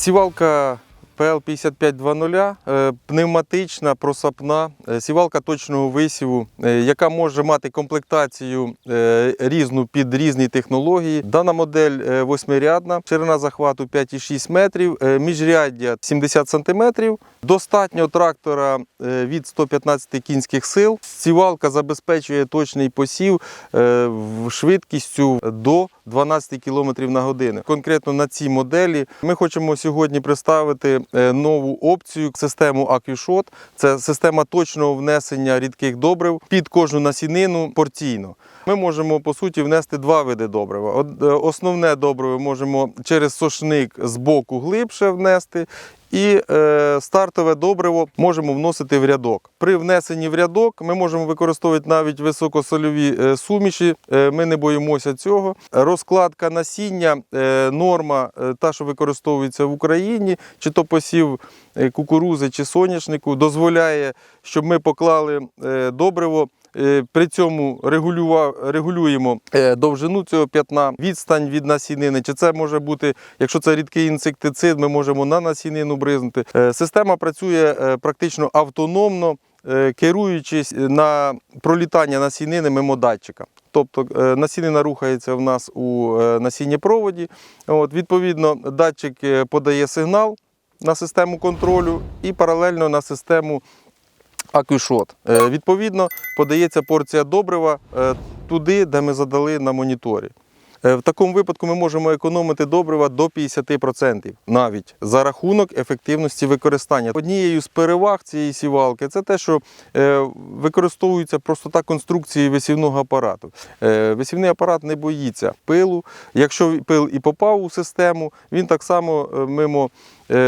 Сівалка PL5520, е, пневматична, просапна, е, сівалка точного висіву, е, яка може мати комплектацію різну під різні технології. Дана модель восьмирядна, ширина захвату 5,6 метрів, міжряддя 70 сантиметрів. Достатньо трактора від 115 кінських сил. Сівалка забезпечує точний посів швидкістю до 12 км на годину. Конкретно на цій моделі ми хочемо сьогодні представити нову опцію систему AcuShot. Це система точного внесення рідких добрив під кожну насінину порційно. Ми можемо по суті внести два види добрива. Е, Основне добриво можемо через сошник з боку глибше внести. І е, стартове добриво можемо вносити в рядок. При внесенні в рядок ми можемо використовувати навіть високосольові е, суміші. Е, ми не боїмося цього. Розкладка насіння, е, норма, та, що використовується в Україні, чи то посів кукурузи чи соняшнику, дозволяє, щоб ми поклали добриво. Е, При цьому регулюємо е, довжину цього п'ятна, відстань від насінини. Чи це може бути, якщо це рідкий інсектицид, ми можемо на насінину бризнути. Е, Система працює практично автономно, керуючись на пролітання насінини мимо датчика. Тобто насінина рухається в нас у насіннєпроводі. От, відповідно, датчик подає сигнал на систему контролю і паралельно на систему Акюшот. Е, Відповідно, подається порція добрива е, туди, де ми задали на моніторі. Е, В такому випадку ми можемо економити добрива до 50% навіть за рахунок ефективності використання. Однією з переваг цієї сівалки це те, що використовується простота конструкції висівного апарату. Висівний апарат не боїться пилу. Якщо пил і попав у систему, він так само мимо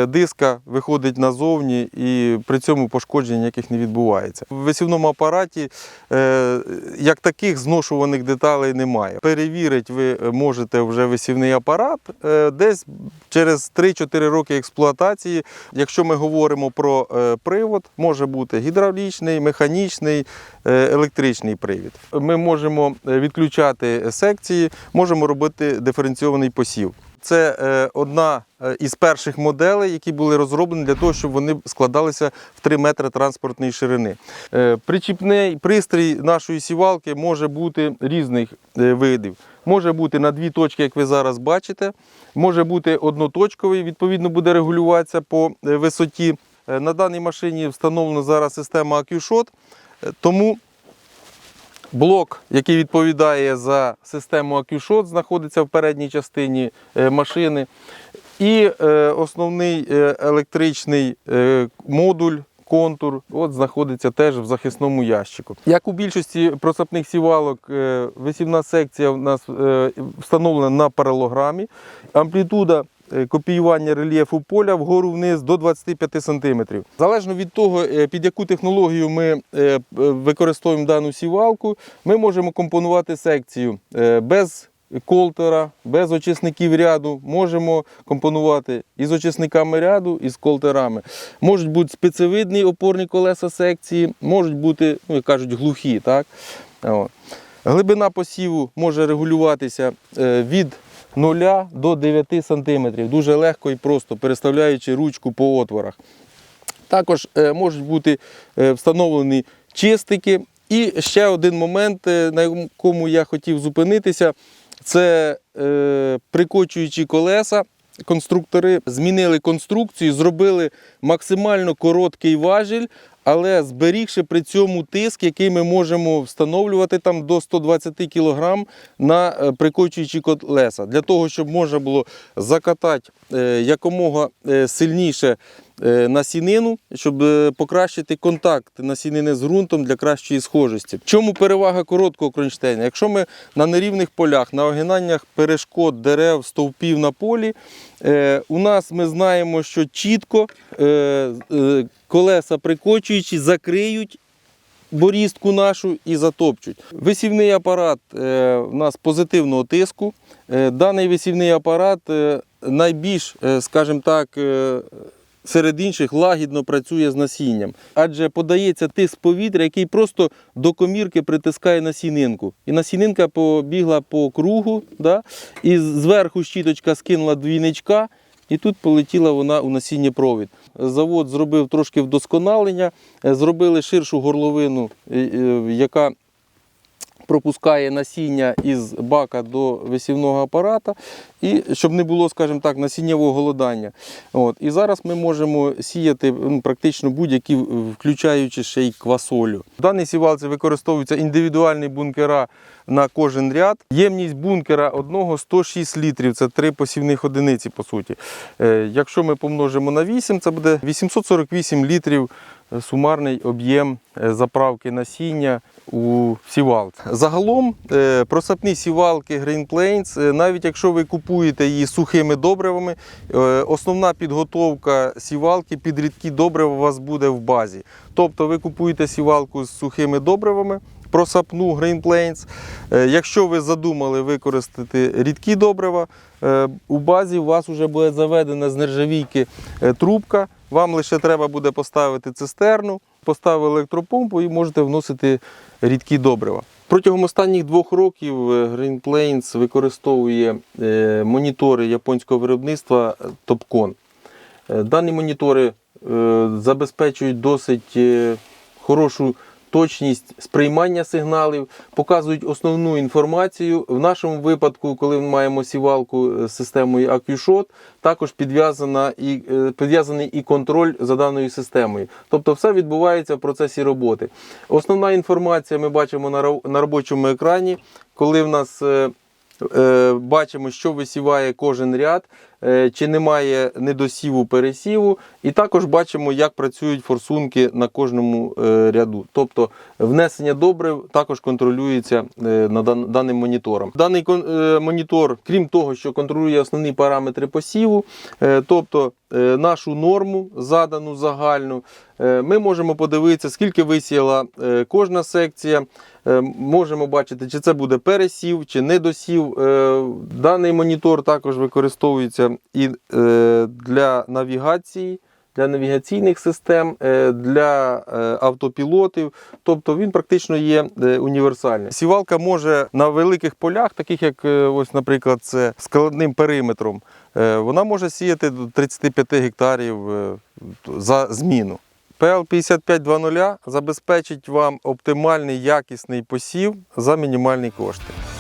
диска виходить назовні і при цьому пошкоджень ніяких не відбувається. В висівному апараті е, як таких зношуваних деталей немає. Перевірити ви можете вже висівний апарат е, десь через 3-4 роки експлуатації. Якщо ми говоримо про е, привод, може бути гідравлічний, механічний, е, електричний привід. Ми можемо е, відключати секції, можемо робити диференційований посів. Це е, одна е, із перших моделей, які були розроблені для того, щоб вони складалися в 3 метри транспортної ширини. Е, Причіпний пристрій нашої сівалки може бути різних видів. Може бути на дві точки, як ви зараз бачите, може бути одноточковий, відповідно буде регулюватися по висоті. На даній машині встановлена зараз система AccuShot, тому Блок, який відповідає за систему AccuShot, знаходиться в передній частині е, машини. І е, основний е, електричний модуль, контур, от знаходиться теж в захисному ящику. Як у більшості просапних сівалок, висівна секція у нас встановлена на паралограмі. Амплітуда копіювання рельєфу поля вгору вниз до 25 см. Залежно від того, е, під яку технологію ми е, е, використовуємо дану сівалку, ми можемо компонувати секцію е, без колтера, без очисників ряду. Можемо компонувати із очисниками ряду, і з колтерами. Можуть бути спецевидні опорні колеса секції, можуть бути, ну, як кажуть, глухі. Так? Глибина посіву може регулюватися е, від 0 до 9 см. Дуже легко і просто, переставляючи ручку по отворах. Також е, можуть бути е, встановлені чистики. І ще один момент, е, на якому я хотів зупинитися, це прикочуючі колеса. Конструктори змінили конструкцію, зробили максимально короткий важіль, але зберігши при цьому тиск, який ми можемо встановлювати там до 120 кг на е, прикочуючі котлеса, для того, щоб можна було закатати е, якомога е, сильніше насінину, щоб е, покращити контакт насінини з ґрунтом для кращої схожості. В чому перевага короткого кронштейна? Якщо ми на нерівних полях, на огинаннях перешкод, дерев, стовпів на полі, е, у нас ми знаємо, що чітко е, е, колеса прикочуючі закриють борістку нашу і затопчуть. Висівний апарат е, у нас позитивного тиску. Е, даний висівний апарат е, найбільш, е, скажімо так, е, серед інших лагідно працює з насінням, адже подається тиск повітря, який просто до комірки притискає насінинку. І насінинка побігла по кругу, да? і зверху щіточка скинула двійничка. і тут полетіла вона у насіннєпровід. Завод зробив трошки вдосконалення, е, зробили ширшу горловину, е, е, яка пропускає насіння із бака до висівного апарата, і щоб не було, скажімо так, насіннєвого голодання. От. І зараз ми можемо сіяти ну, практично будь-які, включаючи ще й квасолю. В даній сівалці використовуються індивідуальні бункера на кожен ряд. Ємність бункера одного 106 літрів, це три посівних одиниці, по суті. Е, Якщо ми помножимо на 8, це буде 848 літрів е, сумарний об'єм е, заправки насіння у сівалці. Загалом е, просапні сівалки Green Plains, е, навіть якщо ви купуєте її сухими добривами, е, основна підготовка сівалки під рідкі добрива у вас буде в базі. Тобто ви купуєте сівалку з сухими добривами, просапну Green Plains. Якщо ви задумали використати рідкі добрива, у базі у вас вже буде заведена з нержавійки трубка. Вам лише треба буде поставити цистерну, поставити електропомпу і можете вносити рідкі добрива. Протягом останніх двох років е, Green Plains використовує е, монітори японського виробництва Topcon. Е, Дані монітори забезпечують досить хорошу точність сприймання сигналів, показують основну інформацію. В нашому випадку, коли ми маємо сівалку з системою AccuShot, також і, е, підв'язаний і контроль за даною системою. Тобто все відбувається в процесі роботи. Основна інформація ми бачимо на ро- робочому екрані, коли в нас е, е, бачимо, що висіває кожен ряд, е, чи немає недосіву пересіву, і також бачимо, як працюють форсунки на кожному е, ряду. Тобто внесення добрив також контролюється е, даним монітором. Даний е, монітор, крім того, що контролює основні параметри посіву, е, тобто е, нашу норму задану загальну, е, ми можемо подивитися, скільки висіяла е, кожна секція. Е, Можемо бачити, чи це буде пересів, чи недосів. Е, Даний монітор також використовується і е, для навігації, для навігаційних систем, е, для е, автопілотів. Тобто він практично є е, універсальний. Сівалка може на великих полях, таких як, е, ось, наприклад, це складним периметром, е, вона може сіяти до 35 гектарів е, за зміну. ПЛ 5520 забезпечить вам оптимальний якісний посів за мінімальні кошти.